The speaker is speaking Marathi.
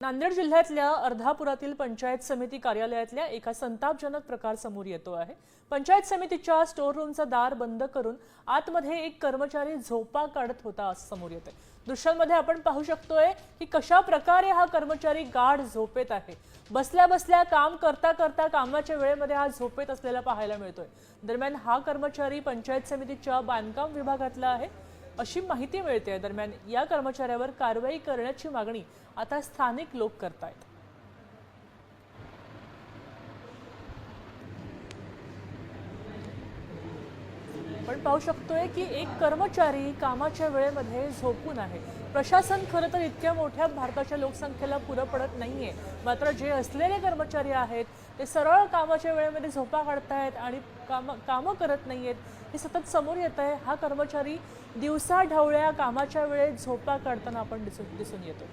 नांदेड जिल्ह्यातल्या अर्धापुरातील पंचायत समिती कार्यालयातल्या एका संतापजनक प्रकार समोर येतो आहे. पंचायत समितीच्या स्टोअर रूमचं दार बंद करून आतमध्ये एक कर्मचारी झोपा काढत होता असं समोर येते दृश्यांमध्ये आपण पाहू शकतोय की कशा प्रकारे हा कर्मचारी गाढ झोपेत आहे. बसल्या बसल्या काम करता करता कामाच्या वेळेमध्ये हा झोपेत असलेला पाहायला मिळतोय. दरम्यान हा कर्मचारी पंचायत समितीच्या बांधकाम विभागातला आहे. अशी माहिती मिळते दरम्यान या कर्मचाऱ्यावर कारवाई करण्याची मागणी आता स्थानिक लोक करतायत. आपण पाहू शकतोय की एक कर्मचारी कामाच्या वेळेमध्ये झोपून आहे. प्रशासन खरं तर इतक्या मोठ्या भारताच्या लोकसंख्येला पुरं पडत नाही आहे मात्र जे असलेले कर्मचारी आहेत ते सरळ कामाच्या वेळेमध्ये झोपा काढतायत आणि काम कामं करत नाही आहेत हे सतत समोर येत आहे हा कर्मचारी दिवसा ढवळ्या कामाच्या वेळेत झोपा काढताना आपण दिसून दिसून येतो.